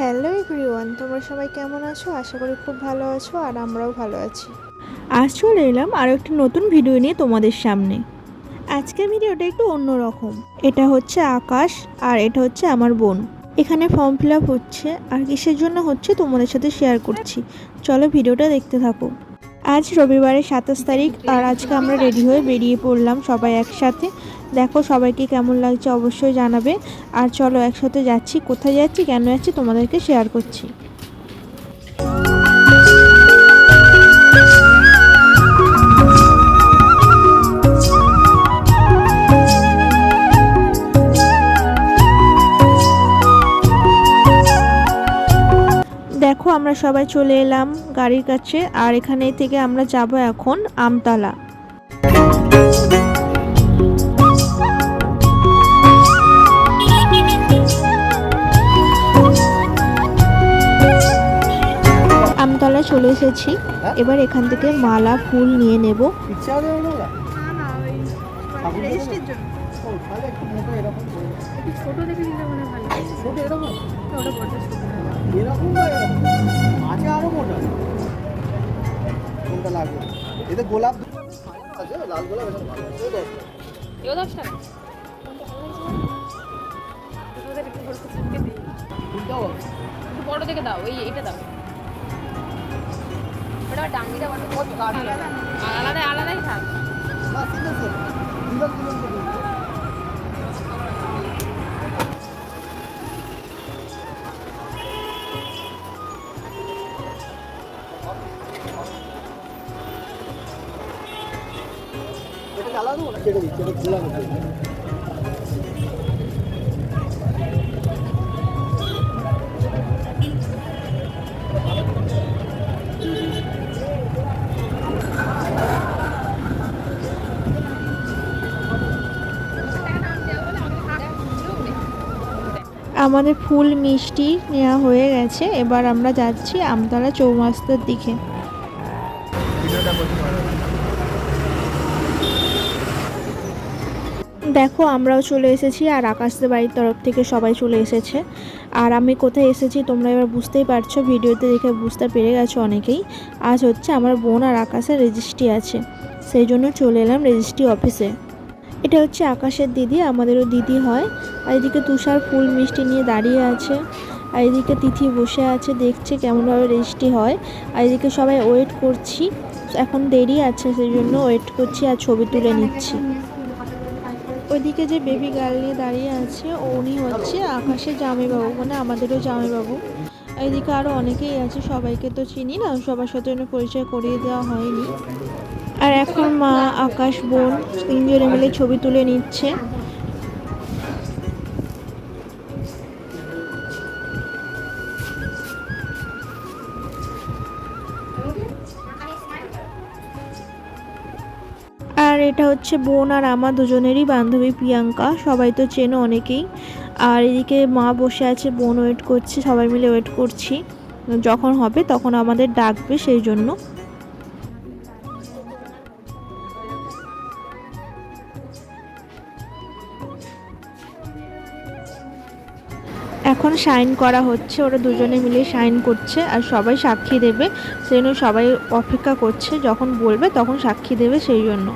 Hello everyone তোমরা সবাই কেমন আছো? আশা করি খুব ভালো আছো আর আমরাও ভালো আছি। আজ চলে এলাম আরও একটি নতুন ভিডিও নিয়ে তোমাদের সামনে। আজকের ভিডিওটা একটু অন্যরকম। এটা হচ্ছে আকাশ আর এটা হচ্ছে আমার বোন। এখানে ফর্ম ফিল আপ হচ্ছে আর কিসের জন্য হচ্ছে তোমাদের সাথে শেয়ার করছি। চলো ভিডিওটা দেখতে থাকো। আজ রবিবারের সাতাশ তারিখ আর আজকে আমরা রেডি হয়ে বেরিয়ে পড়লাম সবাই একসাথে। দেখো সবাইকে কেমন লাগছে অবশ্যই জানাবে। আর চলো একসাথে যাচ্ছি, কোথায় যাচ্ছি, কেন যাচ্ছি তোমাদেরকে শেয়ার করছি। আমরা সবাই চলে এলাম গাড়ির কাছে, আর এখানে থেকে আমরা যাব এখন আমতলা। আমতলা চলে এসেছি। এবার এখান থেকে মালা, ফুল নিয়ে নেব। ছোট দেখে নিলে মনে হয় ভালো। ছোট এরকম? ওটা এরকম আছে আরও মোটা। কোনটা লাগবে? এতে গোলাপ আছে লাল গোলাপ এরকম ভালো। দশ টাকা। বড় ফুলটাও বড় দেখে দাও এই এটা দাও। ওটা ডাঙ্গিটা আলাদা আলাদাই থাক। না কেটে এটা খোলা করতে আমাদের ফুল মিষ্টি নেওয়া হয়ে গেছে। এবার আমরা যাচ্ছি আমতলা চৌমাস্তার দিকে। দেখো, আমরাও চলে এসেছি আর আকাশদের বাড়ির তরফ থেকে সবাই চলে এসেছে। আর আমি কোথায় এসেছি তোমরা এবার বুঝতেই পারছ, ভিডিওতে দেখে বুঝতে পেরে গেছো অনেকেই। আজ হচ্ছে আমার বোন আর আকাশের রেজিস্ট্রি আছে, সেই জন্য চলে এলাম রেজিস্ট্রি অফিসে। এটা হচ্ছে আকাশের দিদি, আমাদেরও দিদি হয়। আর এদিকে তুষার ফুল মিষ্টি নিয়ে দাঁড়িয়ে আছে। আর এদিকে তিথি বসে আছে, দেখছে কেমনভাবে রেজিস্ট্রি হয়। আর এদিকে সবাই ওয়েট করছি, এখন দেরি আছে, সেই জন্য ওয়েট করছি আর ছবি তুলে নিচ্ছি। ওইদিকে যে বেবি গার্ল নিয়ে দাঁড়িয়ে আছে, উনি হচ্ছে আকাশের জামাইবাবু মানে আমাদেরও জামাইবাবু। এদিকে আরও অনেকেই আছে, সবাইকে তো চিনি না, সবার সাথে পরিচয় করিয়ে দেওয়া হয়নি। আর এখন মা আকাশ বোন তিনজনে মিলে ছবি তুলে নিচ্ছে। আর এটা হচ্ছে বোন আর আমার দুজনেরই বান্ধবী প্রিয়াঙ্কা, সবাই তো চেনো অনেকেই। আর এদিকে মা বসে আছে, বোন ওয়েট করছে, সবাই মিলে ওয়েট করছি। যখন হবে তখন আমাদের ডাকবে সেই জন্য। এখন সাইন করা হচ্ছে, ওরা দুজনে মিলে সাইন করছে আর সবাই সাক্ষী দেবে। সেই সবাই অপেক্ষা করছে, যখন বলবে তখন সাক্ষী দেবে সেই জন্য।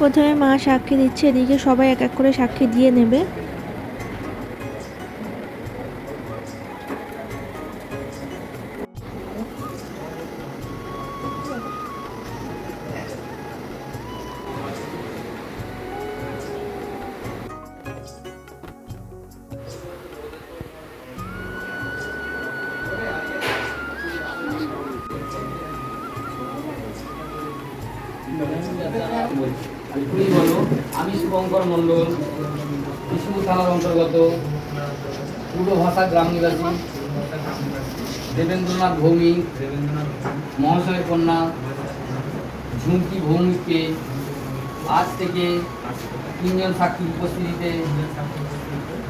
প্রথমে মা সাক্ষী দিচ্ছে এদিকে সবাই এক এক করে সাক্ষী দিয়ে নেবে। তুমি বলো, আমি শুভঙ্কর মণ্ডল বিষ্ণু থানার অন্তর্গত পূর্ব ভাষা গ্রাম নিবাসী, দেবেন্দ্রনাথ ভৌমিক মহাশয়ের কন্যা, ঝুমকি ভৌমিককে আজ থেকে তিনজন সাক্ষীর উপস্থিতিতে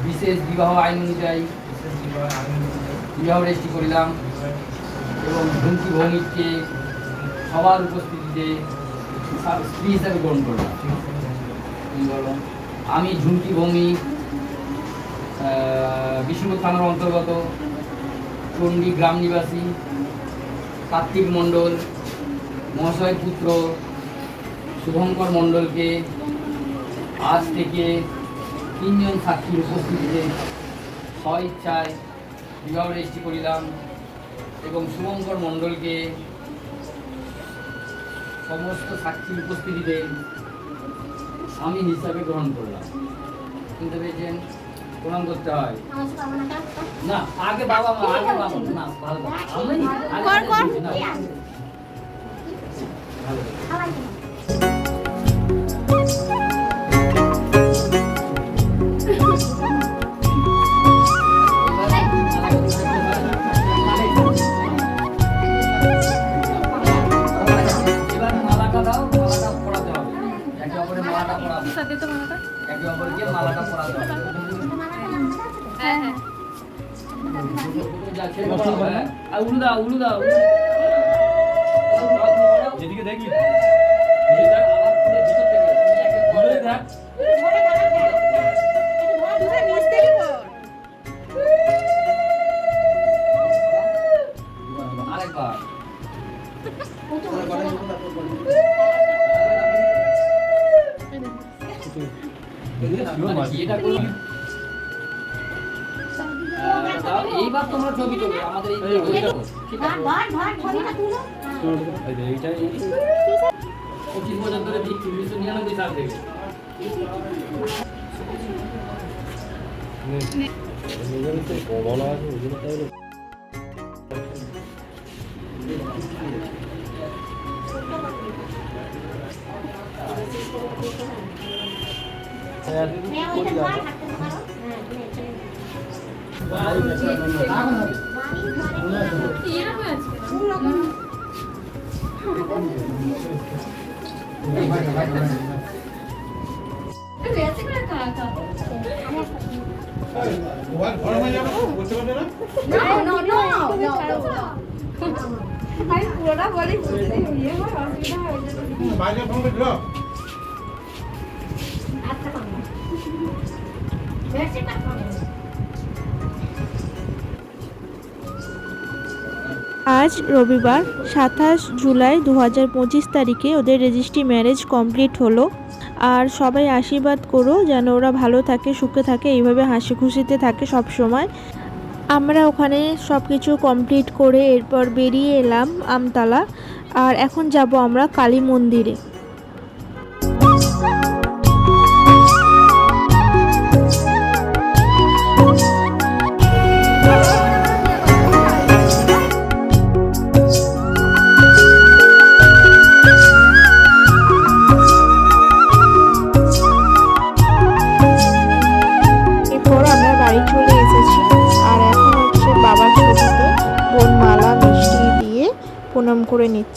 বিশেষ বিবাহ আইন অনুযায়ী বিবাহ রেজিস্ট্রি করিলাম এবং ঝুমকি ভৌমিককে সবার উপস্থিতিতে স্ত্রী হিসাবে গ্রহণ করলাম আমি ঝুমকি আহ, বিষ্ণুপুর থানার অন্তর্গত চণ্ডী গ্রাম নিবাসী কার্তিক মণ্ডল মহাশয় পুত্র শুভঙ্কর মণ্ডলকে আজ থেকে তিনজন সাক্ষীর উপস্থিতিতে স্বইচ্ছায় বিবাহ রেজিস্ট্রি করিলাম এবং শুভঙ্কর মণ্ডলকে সমস্ত সাক্ষীর উপস্থিতিতে স্বামী হিসাবে গ্রহণ করলাম কিন্তু পেয়েছেন প্রণাম করতে হয় না আগে বাবা মা আগে বাবা না ভালো। আমি ভালো। উলু দাও উলু দাও। যেদিকে দেখি আবার খুলে ভিতর থেকে। তুমি একে অপরের- দেখ। এটা করলাম? এইবার তোমরা ছবি তোলো আমাদের এই ওইটা। ঠিক আছে? পঁচিশ বছর ধরে দিচ্ছি উনিশশো নিরানব্বই সাল থেকে। এরকম আছে আজ রবিবার সাতাশ জুলাই দু হাজার পঁচিশ তারিখে ওদের রেজিস্ট্রি ম্যারেজ কমপ্লিট হলো। আর সবাই আশীর্বাদ করো যেন ওরা ভালো থাকে, সুখে থাকে, এইভাবে হাসি খুশিতে থাকে সব সময়। আমরা ওখানে সব কিছু কমপ্লিট করে এরপর বেরিয়ে এলাম আমতলা। আর এখন যাব আমরা কালী মন্দিরে।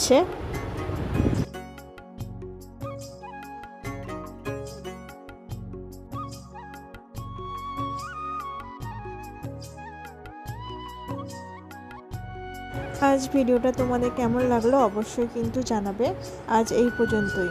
নিচ্ছে আজ ভিডিওটা তোমাদের কেমন লাগল অবশ্যই কিন্তু জানাবে। আজ এই পর্যন্তই।